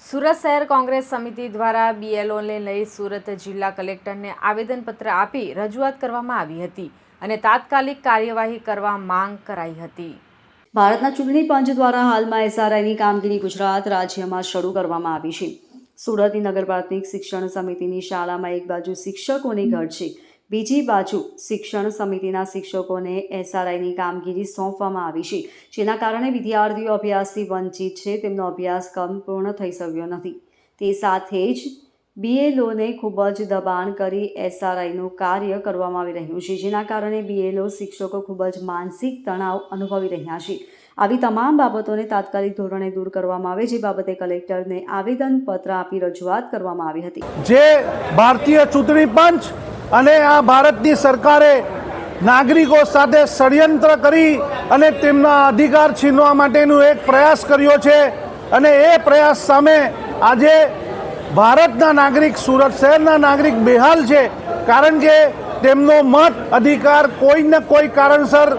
સુરત શહેર કોંગ્રેસ સમિતિ દ્વારા બીએલઓને લઈ સુરત જિલ્લા કલેક્ટરને આવેદનપત્ર આપી રજૂઆત કરવામાં આવી હતી અને તાત્કાલિક કાર્યવાહી કરવા માંગ કરાઈ હતી. ભારતના ચૂંટણી પંચ દ્વારા હાલમાં એસઆરઆઈની કામગીરી ગુજરાત રાજ્યમાં શરૂ કરવામાં આવી છે. સુરતની નગર પ્રાથમિક શિક્ષણ સમિતિની શાળામાં એક બાજુ શિક્ષકોની ઘર છે. બીજી બાજુ શિક્ષણ સમિતિના શિક્ષકોને એસઆરઆઈની કામગીરી સોંપવામાં આવી છે. જેના કારણે વિદ્યાર્થીઓ અભ્યાસથી વંચિત છે. તેમનો અભ્યાસક્રમ પૂર્ણ થઈ શક્યો નથી. તે સાથે જ બીએલઓને ખૂબ જ દબાણ કરી એસઆરઆઈનું કાર્ય કરવામાં આવી રહ્યું છે. જેના કારણે બીએલઓ શિક્ષકો ખૂબ જ માનસિક તણાવ અનુભવી રહ્યા છે. આવી તમામ બાબતોને તાત્કાલિક ધોરણે દૂર કરવામાં આવે, જે બાબતે કલેક્ટરને આવેદનપત્ર આપી રજૂઆત કરવામાં આવી હતી. જે ભારતીય ચૂંટણી પંચ અને આ ભારતની સરકારે નાગરિકો સાથે ષડયંત્ર કરી અને તેમના અધિકાર છીનવા માટેનું એક પ્રયાસ કર્યો છે. અને એ પ્રયાસ સામે આજે ભારતના નાગરિક સુરત શહેરના નાગરિક બેહાલ છે. કારણ કે તેમનો મત, અધિકાર કોઈ ને કોઈ કારણસર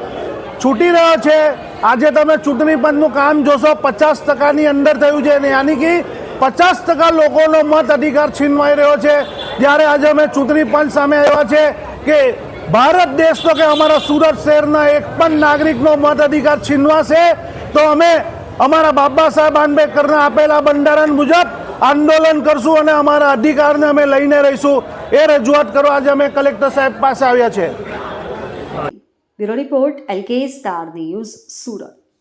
છૂટી રહ્યો છે. આજે તમે ચૂંટણી પંચનું કામ જોશો, પચાસ ટકાની અંદર થયું છે. અને યાની કે પચાસ ટકા લોકોનો મત, અધિકાર છીનવાઈ રહ્યો છે. ત્યારે આજે અમે ચૂંટણી પંચ સામે આવ્યા છે કે ભારત દેશ તો કે અમારા સુરત શહેરના એક પણ નાગરિકનો મત અધિકાર છીનવાશે, તો અમે અમારા બાબા સાહેબ આંબેડકરના આપેલા બંધારણ મુજબ આંદોલન કરશું અને અમારા અધિકારને અમે લઈને રહીશું. એ રજૂઆત કરવા આજે અમે કલેક્ટર સાહેબ પાસે આવ્યા છે. Bureau report LK star news Surat.